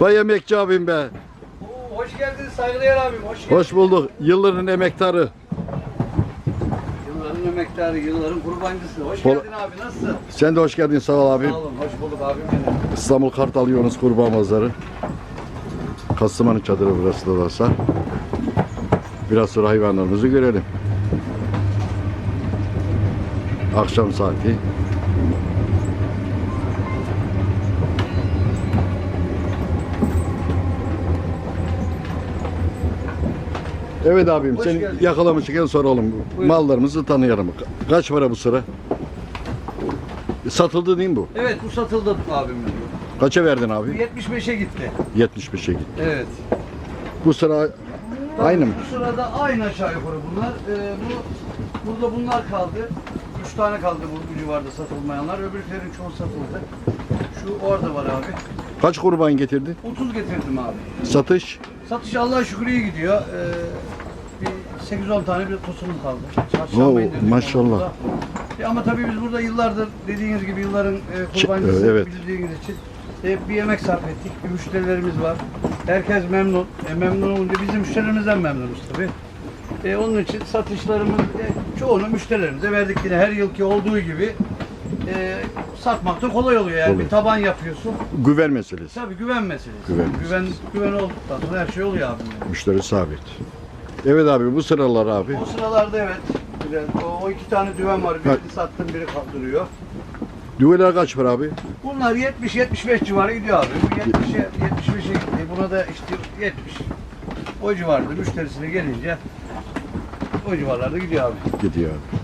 Vay emekçi abim be. Oo, hoş geldiniz saygıdeğer abim. Hoş geldiniz. Hoş bulduk. Yılların emektarı. Yılların emektarı, yılların kurbancısı. Hoş Kol- geldin abi. Nasılsın? Sen de hoş geldin sağ ol abi. Sağ olun. Hoş bulduk abim benim. İstanbul Kartal Yunus Kurban Pazarı. Kastamonu çadırı burası da olsa. Biraz sonra hayvanlarımızı görelim. Akşam saati. Evet abim Hoş seni geldin. yakalamışken soralım. Buyurun. Mallarımızı tanıyalım. Kaç para bu sıra? Satıldı değil mi bu? Evet bu satıldı abim. Kaça verdin abi? 75'e gitti. 75'e gitti. Evet. Bu sıra aynı mı? Bu sırada aynı aşağı yukarı bunlar. Ee, bu burada bunlar kaldı. Üç tane kaldı bu, bu civarda satılmayanlar. Öbürlerin çoğu satıldı. Şu orada var abi. Kaç kurban getirdi? 30 getirdim abi. Satış? Satış Allah'a şükür iyi gidiyor. Ee, bir 8-10 tane bir tosunum kaldı. Oo, maşallah. E, ama tabii biz burada yıllardır dediğiniz gibi yılların e, kurbancısı evet. bildiğiniz için e, bir yemek sarf ettik. Bir müşterilerimiz var. Herkes memnun. E, memnun olunca bizim müşterilerimizden memnunuz tabii. E, onun için satışlarımız e, çoğunu müşterilerimize verdik yine her yılki olduğu gibi. E, satmakta kolay oluyor yani Kolay. bir taban yapıyorsun. Güven meselesi. Tabii güven meselesi. Güven güven, güven olduktan sonra her şey oluyor abi. Müşteri sabit. Evet abi bu sıralar abi. O sıralarda evet. Güzel. O, o iki tane düven var. Birini sattım, biri kaldırıyor. Düveler kaç para abi? Bunlar 70-75 civarı gidiyor abi. Bu 70'e 75'e gitti. Buna da işte 70. O civarda müşterisine gelince o civarlarda gidiyor abi. Gidiyor abi.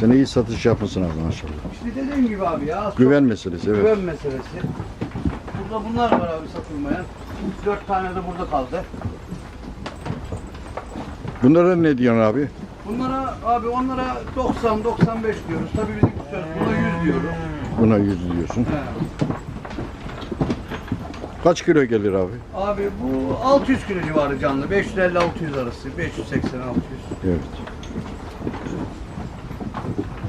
Sen iyi satış yapmışsın abi maşallah. İşte dediğim gibi abi ya. Güven meselesi evet. Güven meselesi. Burada bunlar var abi satılmayan. 4 tane de burada kaldı. Bunlara ne diyorsun abi? Bunlara abi onlara 90 95 diyoruz. Tabii bizim söz buna 100 diyoruz. Buna 100 diyorsun. He. Kaç kilo gelir abi? Abi bu 600 kilo civarı canlı. 550-600 arası. 580-600. Evet.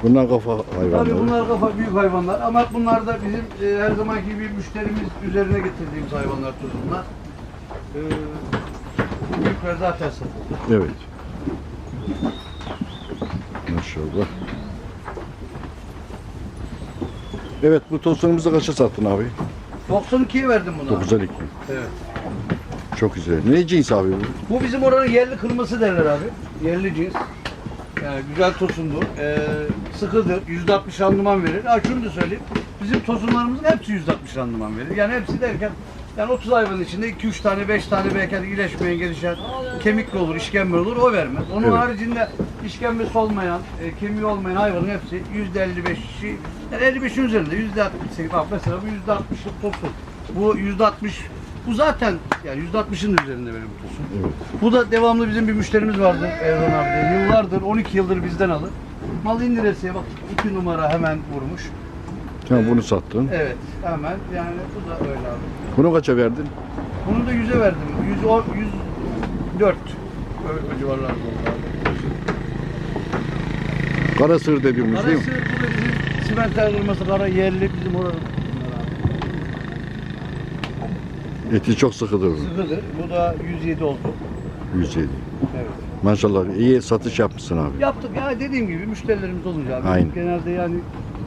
Bunlar kafa Tabii hayvanları. bunlar kafa büyük hayvanlar ama bunlar da bizim e, her zamanki gibi müşterimiz üzerine getirdiğimiz hayvanlar tuzunlar. E, büyükler zaten satıldı. Evet. Maşallah. Evet bu tosunumuzu kaça sattın abi? 92'ye verdim buna. 9'a iki. Evet. Çok güzel. Ne cins abi bu? Bu bizim oranın yerli kırması derler abi. Yerli cins. Yani güzel tosundur. Ee, sıkıdır. %60 randıman verir. Ha şunu da söyleyeyim. Bizim tosunlarımızın hepsi %60 randıman verir. Yani hepsi derken yani 30 hayvanın içinde 2-3 tane 5 tane belki iyileşmeyen gelişen kemikli olur, işkembe olur o vermez. Onun Evet. haricinde işkembesi olmayan, e, kemiği olmayan hayvanın hepsi %55'i yani 55'in üzerinde %68 bak mesela bu %60'lık tosun. Bu %60 bu zaten yani %60'ın üzerinde benim tosun. Evet. Bu da devamlı bizim bir müşterimiz vardı Erhan abi de. Yıllardır 12 yıldır bizden alır. Mal indiresiye bak 2 numara hemen vurmuş. Sen bunu sattın. Evet hemen yani bu da öyle abi. Bunu kaça verdin? Bunu da 100'e verdim. 110 104 öyle o civarlarda oldu. Kara sığır dediğimiz değil mi? Arası bu da bizim simenter kırması kara yerli bizim oranın. Eti çok sıkıdır. Sıkıdır. Bu da 107 oldu. 107. Evet. Maşallah iyi satış yapmışsın abi. Yaptık ya dediğim gibi müşterilerimiz olunca abi. Aynen. Genelde yani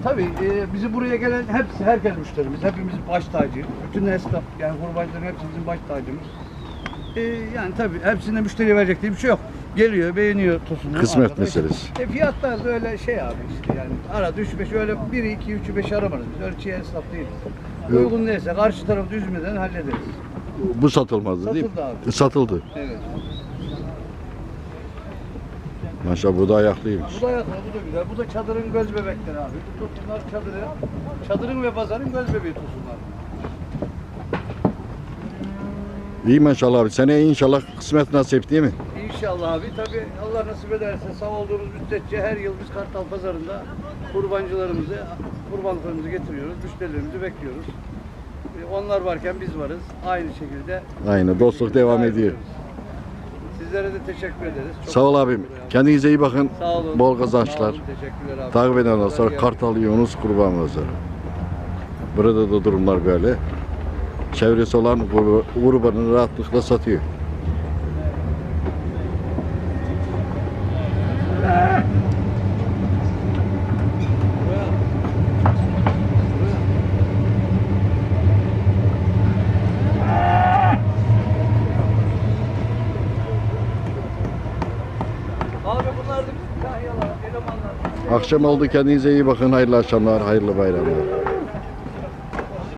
tabii e, bizi buraya gelen hepsi herkes müşterimiz. Hepimiz baş tacı. Bütün esnaf yani kurbancıların hepsi bizim baş tacımız. E, yani tabii hepsine müşteriye verecek diye bir şey yok. Geliyor, beğeniyor tosunu. Kısmet arkadaş. meselesi. E, fiyatlar da öyle şey abi işte yani arada 3 5 öyle 1 2 3 5 aramarız. Biz öyle çiğ esnaf değiliz. Yok. Uygun neyse karşı tarafı üzmeden hallederiz. Bu satılmazdı değil mi? Satıldı abi. Satıldı. Evet. Maşallah bu da ayaklıymış. Bu da yakın, bu da güzel. Bu da çadırın göz bebekleri abi. Bu tosunlar çadırın, çadırın ve pazarın göz bebeği tosunlar. İyi maşallah abi. Seneye inşallah kısmet nasip değil mi? İnşallah abi. Tabi Allah nasip ederse sağ olduğumuz müddetçe her yıl biz Kartal Pazarı'nda kurbancılarımızı, kurbanlıklarımızı getiriyoruz. Müşterilerimizi bekliyoruz. E, Onlar varken biz varız. Aynı şekilde. Aynı dostluk devam ediyor. Sizlere de teşekkür ederiz. Çok Sağ ol abim. Kendinize iyi bakın. Sağ olun. Bol kazançlar. Teşekkürler abi. Takip Kolay Kartal Yunus Kurban Pazarı. Burada da durumlar böyle. çevresi olan kurbanını rahatlıkla satıyor. Abi bunlar da Kahyalar, elemanlar. Akşam oldu kendinize iyi bakın. Hayırlı akşamlar, hayırlı bayramlar.